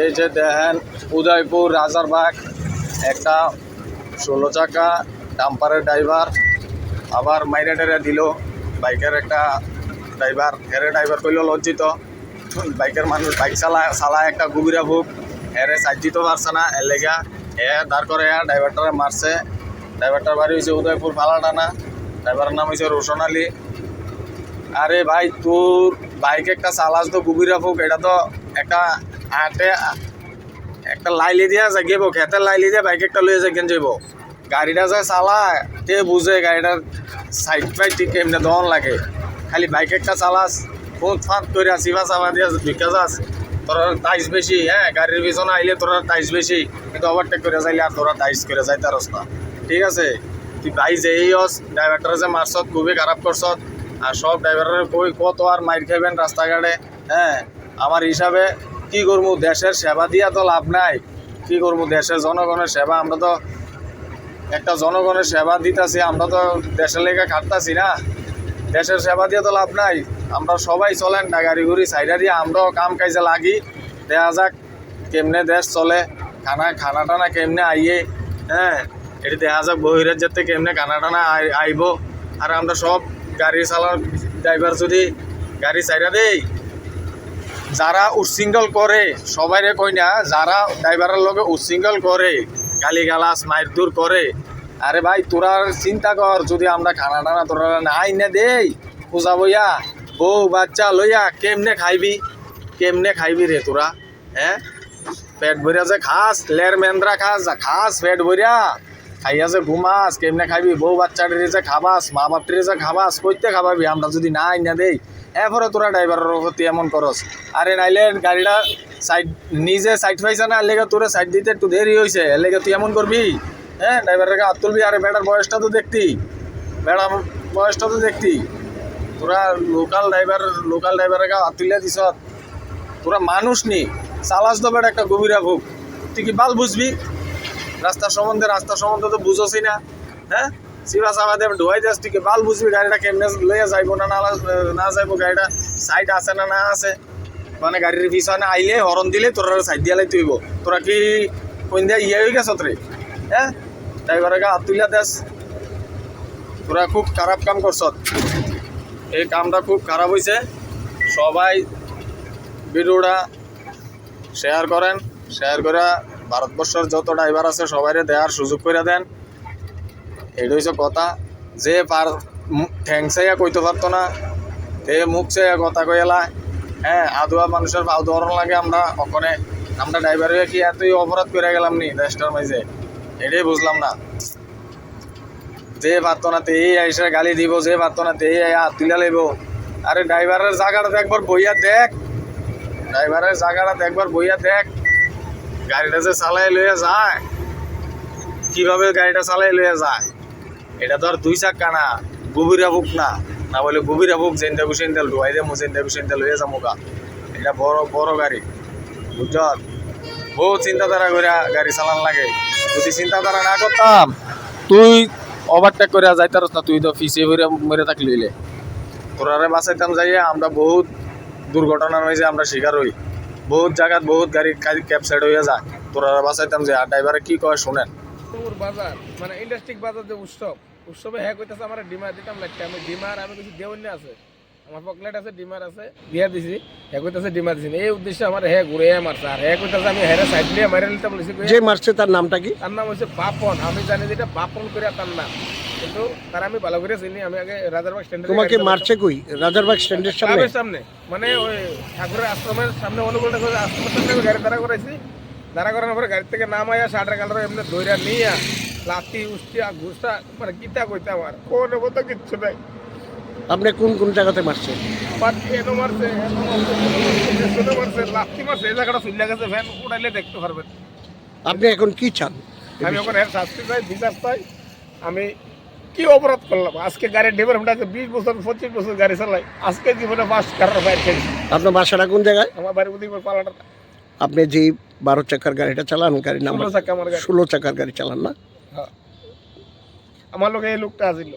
এই যে দেখেন, উদয়পুর রাজারবাগ, একটা ষোলো চাকা, ডাম্পারের ড্রাইভার, আবার মাইরে টেরে দিল, বাইকের একটা ড্রাইভার, হেরে ড্রাইভার কইল লজ্জিত। বাইকের মানুষ বাইক চালা চালায় একটা গুবিরা ভুক হেরে সাজ্জিত পারছে না, এর লেগা এ দাঁড় করে ড্রাইভারটারে মারছে। ড্রাইভারটার বাড়ি হয়েছে উদয়পুর ফালাডানা ড্রাইভারের নাম হয়েছে রোশন আলী। আরে ভাই, তোর বাইক একটা চালাস তো গুবিরা ভুক এটা তো একটা আটে একটা লাইলি দিয়া জাগিব খেতের লাইলি দিয়ে বাইক একটা লইয়া যাগেন যাইব। গাড়িটা যে চালায়, তে বুঝে গাড়িটার সাইড ফাইড ঠিক এমনি দন লাগে। খালি বাইক একটা চালাস ফুট ফাঁত করে চিবা চাবা দিয়া ঢুকা যাস তোর টাইস বেশি হ্যাঁ গাড়ির পিছনে আইলে তোর টাইস বেশি কিন্তু ওভারটেক করে যাইলে আর তোরা টাইস করে যাইতে রাস্তা ঠিক আছে? তুই ভাই যেই হস ড্রাইভারটারে যে মারছত খুবই খারাপ করছত আর সব ড্রাইভারের কই কত আর মাইর খাইবেন রাস্তাঘাটে হ্যাঁ আমার হিসাবে কি করব? দেশের সেবা দিয়া তো লাভ নাই। কি করব? দেশের জনগণের সেবা, আমরা তো একটা জনগণের সেবা দিতেছি, আমরা তো দেশের লেগে খাটতাছি না। দেশের সেবা দিয়ে তো লাভ নাই। আমরা সবাই চলেন না, গাড়ি ঘুরি সাইডা দিয়ে আমরাও কাম কাজে লাগি। দেখা যাক কেমনে দেশ চলে, খানা খানা টানা কেমনে আইয়ে হ্যাঁ? এটি দেখা যাক বহিরাজ্যের থেকে কেমনে খানা টানা আইব। আর আমরা সব গাড়ি চালার ড্রাইভার যদি গাড়ি সাইডা দেই যারা উচ্ছৃঙ্খল করে, সবাইরে কই না, যারা ড্রাইভারের লগে উচ্ছৃঙ্খল করে গালি গালাস মারধর করে, আরে ভাই, তোরা চিন্তা কর, যদি আমরা খানা টানা তোরা না দেই পূজা বইয়া, বউ, বাচ্চা লইয়া কেমনে খাইবি? কেমনে খাইবি রে তোরা হ্যাঁ? পেট ভরিয়া যে খাস লের মেন্দ্রা খাস খাস পেট ভরিয়া খাইয়া যে ঘুমাস, কেমনে খাইবি? বউ বাচ্চাটিরে যে খাবাস, মা বাপটিরে যে খাবাস, কইতে খাবাবি? আমরা যদি না দেই এরপরে তোরা ড্রাইভারের প্রতি এমন করস। আরে নাইলে গাড়িটা সাইড, নিজে সাইড পাইছে না, এর তোরে সাইড দিতে একটু দেরি হয়েছে এর তুই এমন করবি? হ্যাঁ ড্রাইভারের হাত তুলবি। আরে বেটার বয়সটা তো দেখতি। বেড়া বয়সটা তো দেখতি। তোরা লোকাল ড্রাইভার লোকাল ড্রাইভারের হাত তুলে দিছ তোরা মানুষ নি। চালাস তো বেটা একটা গভীরা ভোগ। তুই কি বাল বুঝবি? রাস্তার সম্বন্ধে রাস্তার সম্বন্ধে তো বুঝোসই না। হ্যাঁ? সিবা সাবা দেব ঢোয়াই যাস তুই কি বাল বুঝবি, গাড়িটা কেমনে লইয়া যাইবো না না না যাইবো, গাড়িটা সাইড আছে না না আছে? মানে গাড়ির পিছনে আইলে হরন দিলে তোরা সাইড দিয়ালাই তুইব তোরা কি কোন দিয়া ইয়ে হয়ে গেছ রে হ্যাঁ? ড্রাইভারের গা হাত তুলিয়া দেস। তোরা খুব খারাপ কাম করছ এই কামটা খুব খারাপ হয়েছে সবাই ভিডিওটা শেয়ার করেন। শেয়ার করে ভারতবর্ষের যত ড্রাইভার আছে সবাই দেওয়ার সুযোগ করে দেন। এটা হচ্ছে কথা। যে পার ঠ্যাং চাইয়া কইতে পারতো না, তে মুখ চাইয়া কথা কইলা হ্যাঁ আদুয়া মানুষের পাও ধরন লাগে আমরা ওখানে আমরা ড্রাইভার হয়ে কি এতই অপরাধ করে গেলাম নি দেশটার মাঝে? এটাই বুঝলাম না। যে পারতো না তেই আইসে গালি দিব, যে পারতো না তেই হাত তুলে লইব। আরে ড্রাইভারের জায়গাটা একবার বইয়া দেখ। ড্রাইভারের জায়গাটা একবার বইয়া দেখ। গাড়িটা যে চালাই লইয়া যায়, কীভাবে গাড়িটা চালাই লইয়া যায়? এটা তো আর দুই চাক্কা না, গভীরা বুক না। না বলে গভীরা বুক জেন্টা কুসেন্টাল ঢুয়াই দে মুসেন্টা কুসেন্টাল লইয়া যাব গা। এটা বড় বড় গাড়ি, বুঝছ? বহু চিন্তাধারা করে গাড়ি চালান লাগে। যদি চিন্তাধারা না করতাম, তুই ওভারটেক করে যাইতারস না, তুই তো ফিসে ভরে মরে থাকলি তোরারে বাঁচাইতাম যাইয়া আমরা বহুত দুর্ঘটনার হয়েছে আমরা শিকার হই। বহুত জায়গাত বহুত গাড়ি ক্যাব সাইড হয়ে যায়। তোরা বাঁচাইতাম যে আর ড্রাইভারে কি কয় শোনেন? বাজার মানে ইন্ডাস্ট্রিক বাজার যে উৎসব উৎসবে হ্যাঁ কইতাছে আমার ডিমার দিতাম লাগছে। আমি ডিমার আমি কিছু দেওয়ানি আছে। আমার পকলেট আছে ডিমার আছে দিয়া দিছি। হ্যাঁ কইতাছে ডিমার দিছি। এই উদ্দেশ্যে আমার হ্যাঁ ঘুরে মারছে। আর হ্যাঁ কইতাছে আমি হ্যাঁ সাইড দিয়ে মারে নিতে বলেছি যে মারছে তার নামটা কি? তার নাম হচ্ছে বাপন। আমি জানি যে এটা বাপন করে তার নাম। কিন্তু তার আমি ভালো করে চিনি আমি আগে রাজারবাগ স্ট্যান্ডে তোমাকে মারছে কই? রাজারবাগ স্ট্যান্ডের সামনে? ক্লাবের সামনে। মানে ওই ঠাকুরের আশ্রমের সামনে অনুকূল ঠাকুরের আশ্রমের সামনে গাড়ি দাঁড়া করাইছি। দাঁড়া করানোর পরে গাড়ি থেকে নামাইয়া শার্টের কালার এমনি দইরা নিয়া লাঠি উষ্টিয়া ঘুষা মানে গীতা কইতে আমার। কোনো মতো কিচ্ছু নাই। আপনি কোন কোন জায়গাতে মারছে এনো মারছে এনো মারছে, পেছনে মারছে এই জায়গাটা চলে গেছে ভ্যান উড়াইলে দেখতে পারবেন। আপনি এখন কি চান? আমি এখন এর শাস্তি চাই বিচার চাই। আমি কি অপরাধ করলাম? আজকে গাড়ির ড্রাইভার আছে বিশ বছর পঁচিশ বছর গাড়ি চালাই আজকে জীবনে বাস কারোর বাইর খেয়েছি আপনার বাসাটা কোন জায়গায়? আমার বাড়ির মধ্যে পালাটা। আপনি যে বারো চাকার গাড়িটা চালান গাড়ির নাম্বার ষোলো চাকার গাড়ি চালান না? হ্যাঁ। আমার লোক এই লোকটা আসিল।